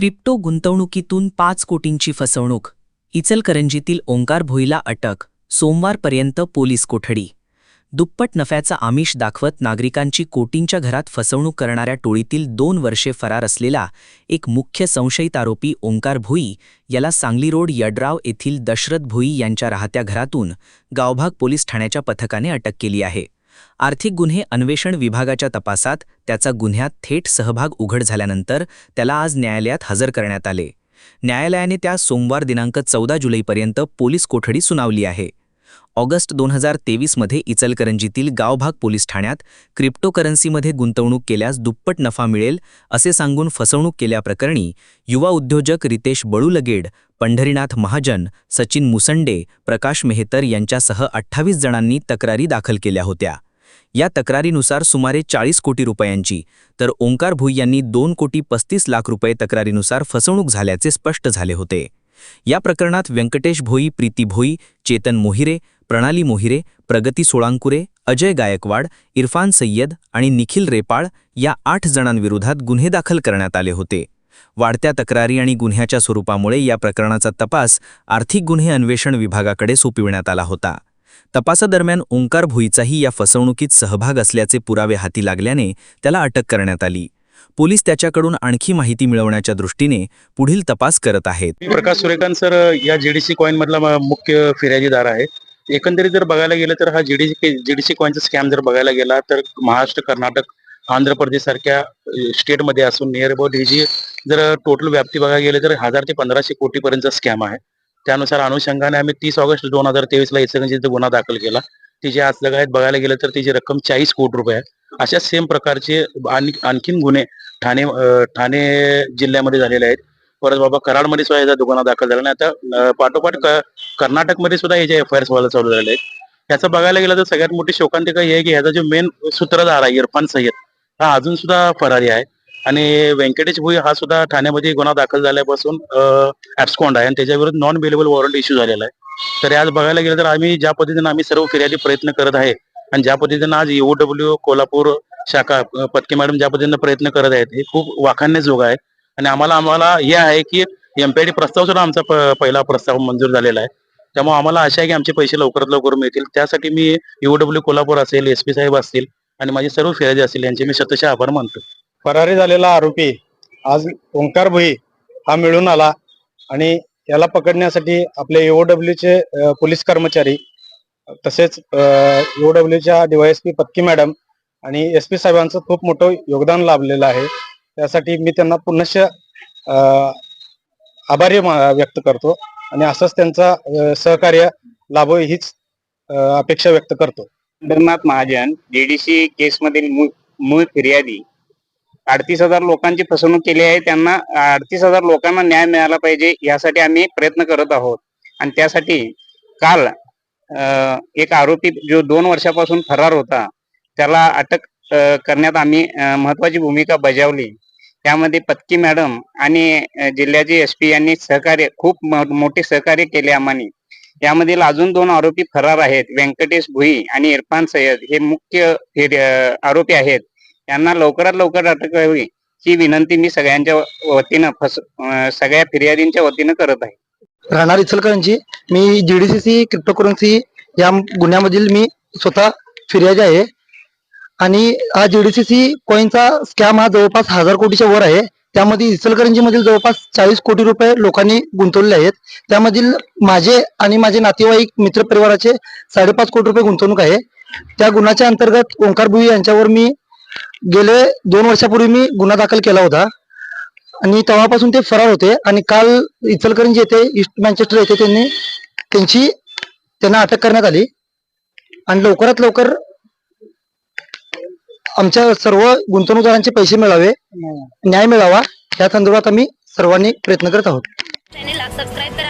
Crypto गुंतवणुकीतून पाच कोटींची फसवणूक इचलकरंजीतील ओंकार भोईला अटक सोमवारपर्यंत पोलीस कोठडी. दुप्पट नफ्याचा आमिष दाखवत नागरिकांची कोटींच्या घरात फसवणूक करणाऱ्या टोळीतील दोन वर्षे फरार असलेला एक मुख्य संशयित आरोपी ओंकार भोई याला सांगली रोड यड्राव येथील दशरथ भोई यांच्या राहत्या घरातून गावभाग पोलीस ठाण्याच्या पथकाने अटक केली आहे. आर्थिक गुन्हे अन्वेषण विभागाच्या तपासात त्याचा गुन्ह्यात थेट सहभाग उघड झाल्यानंतर त्याला आज न्यायालयात हजर करण्यात आले. न्यायालयाने त्या सोमवार दिनांक चौदा जुलैपर्यंत पोलीस कोठडी सुनावली आहे. ऑगस्ट दोन हजार तेवीसमध्ये इचलकरंजीतील गावभाग पोलीस ठाण्यात क्रिप्टोकरन्सीमध्ये गुंतवणूक केल्यास दुप्पट नफा मिळेल असे सांगून फसवणूक केल्याप्रकरणी युवा उद्योजक रितेश बळुलगेड पंढरीनाथ महाजन सचिन मुसंडे प्रकाश मेहतर यांच्यासह अठ्ठावीस जणांनी तक्रारी दाखल केल्या होत्या. या तक्रारीनुसार सुमारे चाळीस कोटी रुपयांची. तर ओंकार भुई यांनी दोन कोटी पस्तीस लाख रुपये तक्रारीनुसार फसवणूक झाल्याचे स्पष्ट झाले होते. या प्रकरणात व्यंकटेश भोई प्रीती भोई चेतन मोहिरे प्रणाली मोहिरे प्रगती सोळांकुरे अजय गायकवाड इरफान सय्यद आणि निखिल रेपाळ या आठ जणांविरोधात गुन्हे दाखल करण्यात आले होते. वाढत्या तक्रारी आणि गुन्ह्याच्या स्वरूपामुळे या प्रकरणाचा तपास आर्थिक गुन्हे अन्वेषण विभागाकडे सोपविण्यात आला होता. तपासादरम्यान ओंकार भुईचाही या फसवणुकीत सहभाग असल्याचे पुरावे हाती लागल्याने त्याला अटक करण्यात आली. पोलीस त्याच्याकडून आणखी माहिती मिळवण्याच्या दृष्टीने पुढील तपास करत आहेत. प्रकाश सुरेकांत सर या जीडीसी कॉईन मधला मुख्य फिर्यादीदार आहे. एकंदरीत जर बघायला गेलं तर हा जीडीसी जीडीसी कॉइनचा स्कॅम जर बघायला गेला तर महाराष्ट्र कर्नाटक आंध्र प्रदेश सारख्या स्टेटमध्ये असून नियर अबाउट ही जी जर टोटल व्याप्ती बघायला गेलं तर हजार ते पंधराशे कोटीपर्यंतचा स्कॅम आहे. त्यानुसार अनुषंगाने आम्ही तीस ऑगस्ट दोन हजार तेवीस ला इचलकरंजीत गुन्हा दाखल केला तिचे आज आहेत बघायला गेलं तर तिची रक्कम चाळीस कोटी रुपये आहे. अशा सेम प्रकारचे आणि आणखीन गुन्हे ठाणे ठाणे जिल्ह्यामध्ये झालेले आहेत. परत बाबा कराडमध्ये सुद्धा याचा गुन्हा दाखल झाला आणि आता पाठोपाठ कर्नाटकमध्ये सुद्धा याचे एफ आय आर व्हायला चालू झालेले आहेत. याचं बघायला गेलं तर सगळ्यात मोठी शोकांतिका हे आहे की ह्याचा जो मेन सूत्रधार आहे इरफान सय्यद हा अजून सुद्धा फरारी आहे. आणि व्यंकटेश भुई हा सुद्धा ठाण्यामध्ये गुन्हा दाखल झाल्यापासून ऍब्स्कॉन्ड आहे. आणि त्याच्याविरुद्ध नॉन बेलेबल वॉरंट इश्यू झालेला आहे. तर आज बघायला गेलं तर आम्ही ज्या पद्धतीनं आम्ही सर्व फिर्यादी प्रयत्न करत आहे आणि ज्या पद्धतीनं आज डब्ल्यू कोल्हापूर शाखा अं, पत्के मॅडम ज्या पद्धतीने प्रयत्न करत आहेत हे खूप वाखाणण्याजोग आहे. आणि आम्हाला आम्हाला हे आहे की एमपीआयडी प्रस्ताव सुद्धा आमचा पहिला प्रस्ताव मंजूर झालेला आहे. त्यामुळे आम्हाला आशा आहे की आमचे पैसे लवकरात लवकर मिळतील. त्यासाठी मी डब्ल्यू कोल्हापूर असेल एस पी साहेब असतील आणि माझे सर्व फिर्यादी असतील यांचे मी शतशः आभार मानतो. फरारी झालेला आरोपी आज ओंकार भुई हा मिळून आला आणि याला पकडण्यासाठी आपले चे पोलीस कर्मचारी तसेच च्या डीवायएसपी पत्की मॅडम आणि एस पी साहेबांचं खूप मोठं योगदान लाभलेलं आहे. त्यासाठी मी त्यांना पुनश आभारी व्यक्त करतो आणि असंच त्यांचा सहकार्य लाभो हीच अपेक्षा व्यक्त करतो. महाजन डीडीसी केस मधील मूळ मूळ फिर्यादी अडतीस हजार लोकांची फसवणूक केली आहे. त्यांना अडतीस हजार लोकांना न्याय मिळाला पाहिजे यासाठी आम्ही प्रयत्न करत आहोत. आणि त्यासाठी काल अं, एक आरोपी जो दोन वर्षापासून फरार होता त्याला अटक करण्यात आम्ही महत्वाची भूमिका बजावली. त्यामध्ये पत्की मॅडम आणि जिल्ह्याचे एस पी यांनी सहकार्य खूप मोठे सहकार्य केले आम्हाने. यामधील अजून दोन आरोपी फरार आहेत. व्यंकटेश भुई आणि इरफान सय्यद. हे मुख्य आरोपी आहेत. त्यांना लवकरात लवकर अटक व्हावी ही विनंती मी सगळ्यांच्या वतीनं फस सगळ्या फिर्यादींच्या वतीनं करत आहे. राहणार इचलकरांची मी जीडीसीसी क्रिप्टोकरन्सी या गुन्ह्यामधील मी स्वतः फिर्यादी आहे. आणि हा जीडीसीसी कॉईनचा स्कॅम हा जवळपास हजार कोटीच्या वर आहे. त्यामध्ये इचलकरंजी मधील जवळपास चाळीस कोटी रुपये लोकांनी गुंतवलेले आहेत. त्यामधील माझे आणि माझे नातेवाईक मित्र परिवाराचे साडेपाच कोटी रुपये गुंतवणूक आहे. त्या गुन्ह्याच्या अंतर्गत ओंकार भुई यांच्यावर मी गेले दोन वर्षापूर्वी मी गुन्हा दाखल केला होता. आणि तेव्हापासून ते फरार होते. आणि काल इचलकरंजी येथे ईस्ट मँचेस्टर येथे त्यांनी त्यांची त्यांना अटक करण्यात आली. आणि लवकरात लवकर आमच्या सर्व गुंतवणूकदारांचे पैसे मिळावे न्याय मिळावा. या संदर्भात आम्ही सर्वांनी प्रयत्न करत आहोत. चॅनेलला सबस्क्राईब करा.